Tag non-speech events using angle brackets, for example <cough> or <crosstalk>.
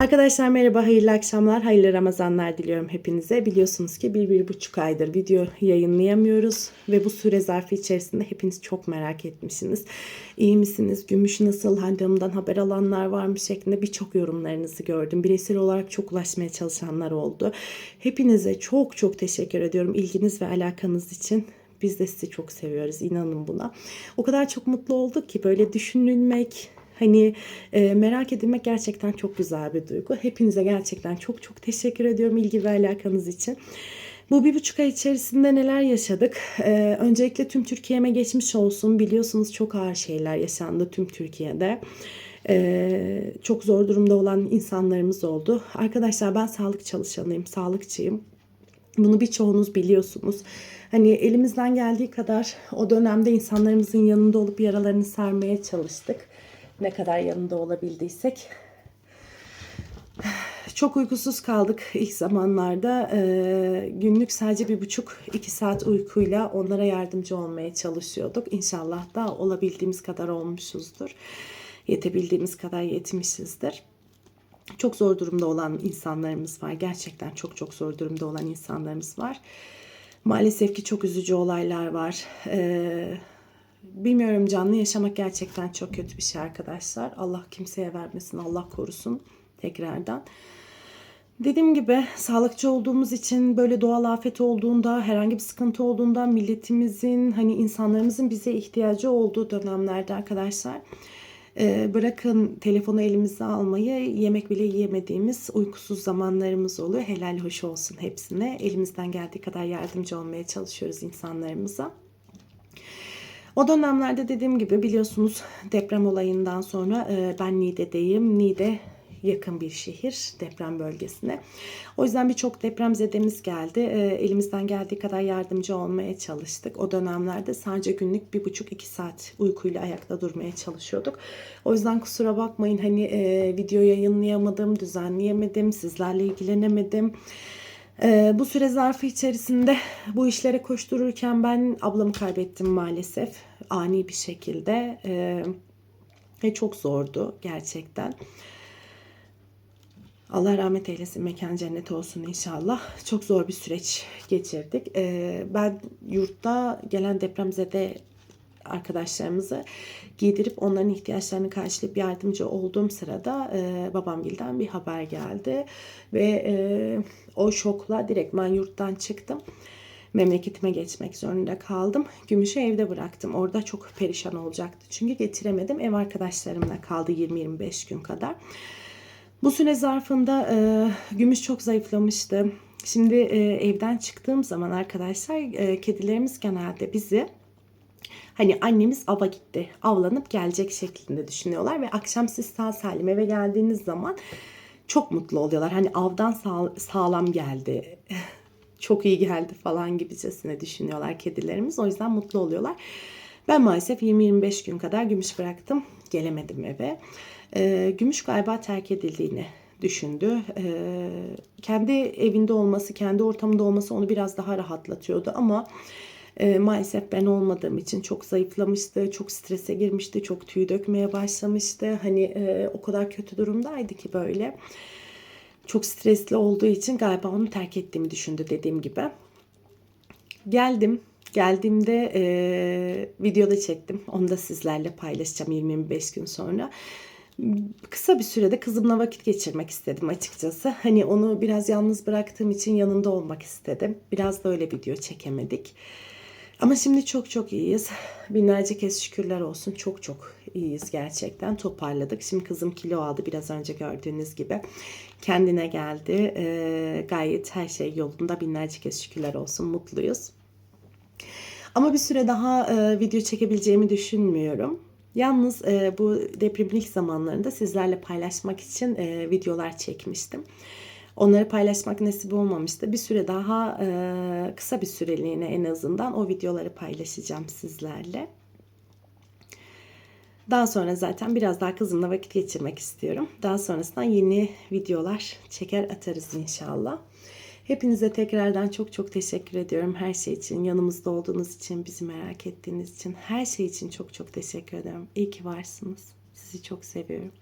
Arkadaşlar merhaba, hayırlı akşamlar, hayırlı Ramazanlar diliyorum hepinize. Biliyorsunuz ki bir, bir buçuk aydır video yayınlayamıyoruz ve bu süre zarfı içerisinde hepiniz çok merak etmişsiniz. İyi misiniz, gümüş nasıl, Hande Hanım'dan haber alanlar var mı şeklinde birçok yorumlarınızı gördüm. Bireysel olarak çok ulaşmaya çalışanlar oldu. Hepinize çok çok teşekkür ediyorum ilginiz ve alakanız için. Biz de sizi çok seviyoruz inanın buna. O kadar çok mutlu olduk ki böyle düşünülmek, Hani e, merak edilmek gerçekten çok güzel bir duygu. Hepinize gerçekten çok çok teşekkür ediyorum ilgi ve alakanız için. Bu bir buçuk ay içerisinde neler yaşadık? Ee, öncelikle tüm Türkiye'me geçmiş olsun. Biliyorsunuz çok ağır şeyler yaşandı tüm Türkiye'de. Ee, çok zor durumda olan insanlarımız oldu. Arkadaşlar ben sağlık çalışanıyım, sağlıkçıyım. Bunu birçoğunuz biliyorsunuz. Hani elimizden geldiği kadar o dönemde insanlarımızın yanında olup yaralarını sarmaya çalıştık ne kadar yanında olabildiysek. Çok uykusuz kaldık ilk zamanlarda. Ee, günlük sadece bir buçuk iki saat uykuyla onlara yardımcı olmaya çalışıyorduk. İnşallah da olabildiğimiz kadar olmuşuzdur. Yetebildiğimiz kadar yetmişizdir. Çok zor durumda olan insanlarımız var. Gerçekten çok çok zor durumda olan insanlarımız var. Maalesef ki çok üzücü olaylar var. Ee, bilmiyorum canlı yaşamak gerçekten çok kötü bir şey arkadaşlar. Allah kimseye vermesin, Allah korusun tekrardan. Dediğim gibi sağlıkçı olduğumuz için böyle doğal afet olduğunda, herhangi bir sıkıntı olduğunda milletimizin, hani insanlarımızın bize ihtiyacı olduğu dönemlerde arkadaşlar e, bırakın telefonu elimize almayı yemek bile yiyemediğimiz uykusuz zamanlarımız oluyor. Helal hoş olsun hepsine. Elimizden geldiği kadar yardımcı olmaya çalışıyoruz insanlarımıza. O dönemlerde dediğim gibi biliyorsunuz deprem olayından sonra e, ben Niğde'deyim. Niğde yakın bir şehir deprem bölgesine. O yüzden birçok depremzedemiz geldi. E, elimizden geldiği kadar yardımcı olmaya çalıştık. O dönemlerde sadece günlük bir buçuk iki saat uykuyla ayakta durmaya çalışıyorduk. O yüzden kusura bakmayın hani e, video yayınlayamadım, düzenleyemedim, sizlerle ilgilenemedim. Ee, bu süre zarfı içerisinde bu işlere koştururken ben ablamı kaybettim maalesef ani bir şekilde ee, ve çok zordu gerçekten. Allah rahmet eylesin, mekan cennet olsun inşallah. Çok zor bir süreç geçirdik. Ee, ben yurtta gelen depremzede arkadaşlarımızı giydirip onların ihtiyaçlarını karşılayıp yardımcı olduğum sırada e, babamgilden bir haber geldi ve e, o şokla direktman yurttan çıktım. Memleketime geçmek zorunda kaldım. Gümüşü evde bıraktım. Orada çok perişan olacaktı. Çünkü getiremedim. Ev arkadaşlarımla kaldı 20-25 gün kadar. Bu süre zarfında e, Gümüş çok zayıflamıştı. Şimdi e, evden çıktığım zaman arkadaşlar e, kedilerimiz genelde bizi Hani annemiz ava gitti, avlanıp gelecek şeklinde düşünüyorlar ve akşam siz sağ salim eve geldiğiniz zaman çok mutlu oluyorlar. Hani avdan sağ, sağlam geldi, <laughs> çok iyi geldi falan gibicesine düşünüyorlar kedilerimiz. O yüzden mutlu oluyorlar. Ben maalesef 20-25 gün kadar gümüş bıraktım. Gelemedim eve. Ee, gümüş galiba terk edildiğini düşündü. Ee, kendi evinde olması, kendi ortamında olması onu biraz daha rahatlatıyordu ama e, maalesef ben olmadığım için çok zayıflamıştı, çok strese girmişti, çok tüy dökmeye başlamıştı. Hani e, o kadar kötü durumdaydı ki böyle. Çok stresli olduğu için galiba onu terk ettiğimi düşündü dediğim gibi. Geldim. Geldiğimde e, videoda çektim. Onu da sizlerle paylaşacağım 25 gün sonra kısa bir sürede kızımla vakit geçirmek istedim açıkçası. Hani onu biraz yalnız bıraktığım için yanında olmak istedim. Biraz da öyle video çekemedik. Ama şimdi çok çok iyiyiz. Binlerce kez şükürler olsun. Çok çok iyiyiz gerçekten. Toparladık. Şimdi kızım kilo aldı biraz önce gördüğünüz gibi. Kendine geldi. Ee, gayet her şey yolunda. Binlerce kez şükürler olsun. Mutluyuz. Ama bir süre daha e, video çekebileceğimi düşünmüyorum. Yalnız e, bu depremin ilk zamanlarında sizlerle paylaşmak için e, videolar çekmiştim. Onları paylaşmak nasip olmamıştı. Bir süre daha e, kısa bir süreliğine en azından o videoları paylaşacağım sizlerle. Daha sonra zaten biraz daha kızımla vakit geçirmek istiyorum. Daha sonrasında yeni videolar çeker atarız inşallah. Hepinize tekrardan çok çok teşekkür ediyorum her şey için. Yanımızda olduğunuz için, bizi merak ettiğiniz için, her şey için çok çok teşekkür ederim. İyi ki varsınız. Sizi çok seviyorum.